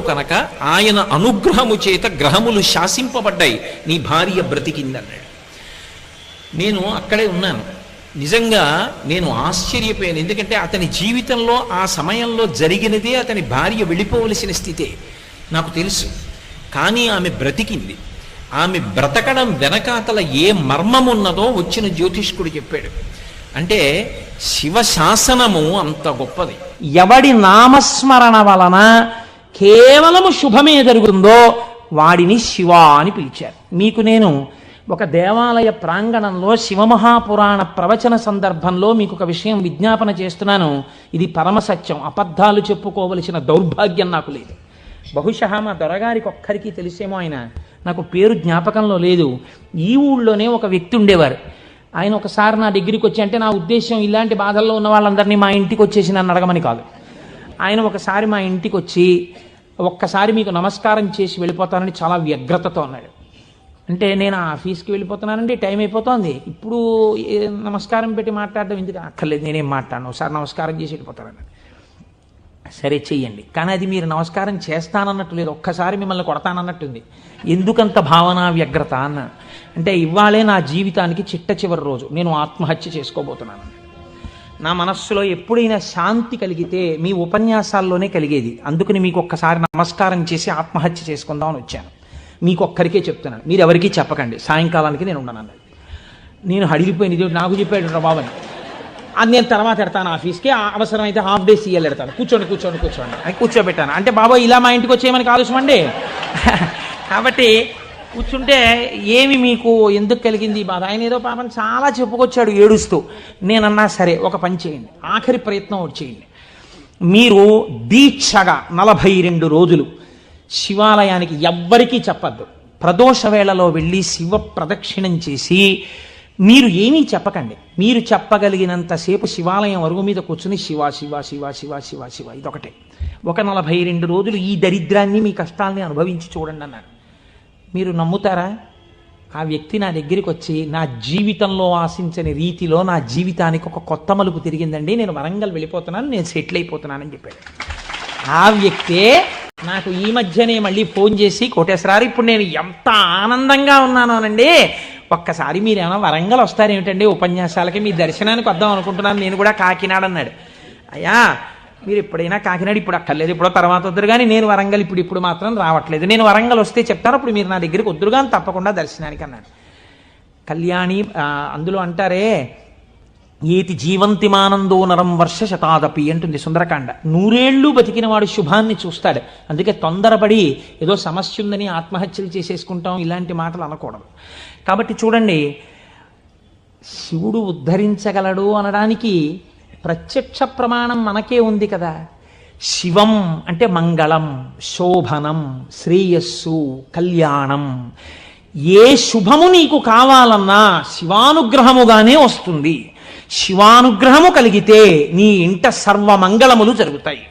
భర్తవు కనుక ఆయన అనుగ్రహము చేత గ్రహములు శాసింపబడ్డాయి. నీ భార్య బ్రతికిందన్నాడు. నేను అక్కడే ఉన్నాను. నిజంగా నేను ఆశ్చర్యపోయాను. ఎందుకంటే అతని జీవితంలో ఆ సమయంలో జరిగినదే అతని భార్య వెళ్ళిపోవలసిన స్థితే. నాకు తెలుసు. కానీ ఆమె బ్రతికింది. ఆమె బ్రతకడం వెనకాతల ఏ మర్మం ఉన్నదో వచ్చిన జ్యోతిష్కుడు చెప్పాడు. అంటే శివ శాసనము అంత గొప్పది. ఎవడి నామస్మరణ వలన కేవలము శుభమే జరుగుతుందో వాడిని శివ అని పిలిచారు. మీకు నేను ఒక దేవాలయ ప్రాంగణంలో శివమహాపురాణ ప్రవచన సందర్భంలో మీకు ఒక విషయం విజ్ఞాపన చేస్తున్నాను. ఇది పరమసత్యం. అబద్ధాలు చెప్పుకోవలసిన దౌర్భాగ్యం నాకు లేదు. బహుశా మా దొరగారికి ఒక్కరికి తెలిసేమో ఆయన. నాకు పేరు జ్ఞాపకంలో లేదు. ఈ ఊళ్ళోనే ఒక వ్యక్తి ఉండేవారు. ఆయన ఒకసారి నా దగ్గరికి వచ్చి అంటే నా ఉద్దేశం ఇలాంటి బాధల్లో ఉన్న వాళ్ళందరినీ మా ఇంటికి వచ్చేసి నన్ను అడగమని కాదు. ఆయన ఒకసారి మా ఇంటికి వచ్చి ఒక్కసారి మీకు నమస్కారం చేసి వెళ్ళిపోతానని చాలా వ్యగ్రతతో అన్నాడు. అంటే నేను ఆఫీస్కి వెళ్ళిపోతున్నానండి టైం అయిపోతుంది. ఇప్పుడు ఏ నమస్కారం పెట్టి మాట్లాడడం ఎందుకు అక్కర్లేదు నేనేం మాట్లాడను. ఒకసారి నమస్కారం చేసి వెళ్ళిపోతానన్నాడు. సరే చెయ్యండి. కానీ అది మీరు నమస్కారం చేస్తానన్నట్టు లేదు. ఒక్కసారి మిమ్మల్ని కొడతానన్నట్టుంది. ఎందుకంత భావన వ్యగ్రత అన్న. అంటే ఇవాళే నా జీవితానికి చిట్ట చివరి రోజు. నేను ఆత్మహత్య చేసుకోబోతున్నాను. నా మనస్సులో ఎప్పుడైనా శాంతి కలిగితే మీ ఉపన్యాసాల్లోనే కలిగేది. అందుకని మీకు ఒక్కసారి నమస్కారం చేసి ఆత్మహత్య చేసుకుందామని వచ్చాను. మీకు ఒక్కరికే చెప్తున్నాను. మీరు ఎవరికీ చెప్పకండి. సాయంకాలానికి నేను ఉండను అన్నది. నేను హడిలిపోయింది ఇది నాకు చెప్పాడు బాబని అది నేను తర్వాత ఎడతాను ఆఫీస్కి. ఆ అవసరమైతే హాఫ్ డే సీఎల్ ఎడతాను కూర్చోండి కూర్చోండి కూర్చోండి. కూర్చోబెట్టాను? అంటే బాబా ఇలా మా ఇంటికి వచ్చేయమని ఆలోచన అండి? కాబట్టి కూర్చుంటే ఏమి మీకు ఎందుకు కలిగింది బాధ? ఆయన ఏదో పాపం చాలా చెప్పుకొచ్చాడు ఏడుస్తూ. నేనన్నా సరే ఒక పని చేయండి. ఆఖరి ప్రయత్నం ఒకటి చేయండి. మీరు దీక్షగా నలభై రెండు రోజులు శివాలయానికి ఎవ్వరికీ చెప్పద్దు. ప్రదోష వేళలో వెళ్ళి శివ ప్రదక్షిణం చేసి మీరు ఏమీ చెప్పకండి. మీరు చెప్పగలిగినంతసేపు శివాలయం అరుగు మీద కూర్చుని శివ శివ శివ శివ శివ శివ ఇదొకటే. ఒక నలభై రెండు రోజులు ఈ దరిద్రాన్ని మీ కష్టాల్ని అనుభవించి చూడండి అన్నాడు. మీరు నమ్ముతారా? ఆ వ్యక్తి నా దగ్గరికి వచ్చి నా జీవితంలో ఆశించని రీతిలో నా జీవితానికి ఒక కొత్త మలుపు తిరిగిందండి. నేను వరంగల్ వెళ్ళిపోతున్నాను నేను సెటిల్ అయిపోతున్నానని చెప్పాడు. ఆ వ్యక్తే నాకు ఈ మధ్యనే మళ్ళీ ఫోన్ చేసి కోటేశ్వరారు ఇప్పుడు నేను ఎంత ఆనందంగా ఉన్నానోనండి ఒక్కసారి మీరేమైనా వరంగల్ వస్తారేమిటండి? ఉపన్యాసాలకి మీ దర్శనానికి వద్దాం అనుకుంటున్నాను. నేను కూడా కాకినాడ అన్నాడు. అయ్యా మీరు ఎప్పుడైనా కాకినాడ ఇప్పుడు అక్కర్లేదు ఇప్పుడు తర్వాత వద్దరు. కానీ నేను వరంగల్ ఇప్పుడు ఇప్పుడు మాత్రం రావట్లేదు. నేను వరంగల్ వస్తే చెప్తాను అప్పుడు మీరు నా దగ్గరికి వద్దురు కానీ తప్పకుండా దర్శనానికి అన్నాడు కళ్యాణి అందులో అంటారే ఏతి జీవంతిమానందో నరం వర్ష శతాదపి అంటుంది సుందరకాండ. నూరేళ్ళు బతికిన వాడు శుభాన్ని చూస్తాడు. అందుకే తొందరపడి ఏదో సమస్య ఉందని ఆత్మహత్యలు చేసేసుకుంటాం ఇలాంటి మాటలు అనకూడదు. కాబట్టి చూడండి శివుడు ఉద్ధరించగలడు అనడానికి ప్రత్యక్ష ప్రమాణం మనకే ఉంది కదా. శివం అంటే మంగళం శోభనం శ్రేయస్సు కళ్యాణం. ఏ శుభము నీకు కావాలన్నా శివానుగ్రహముగానే వస్తుంది. శివానుగ్రహము కలిగితే నీ ఇంట సర్వమంగళములు జరుగుతాయి.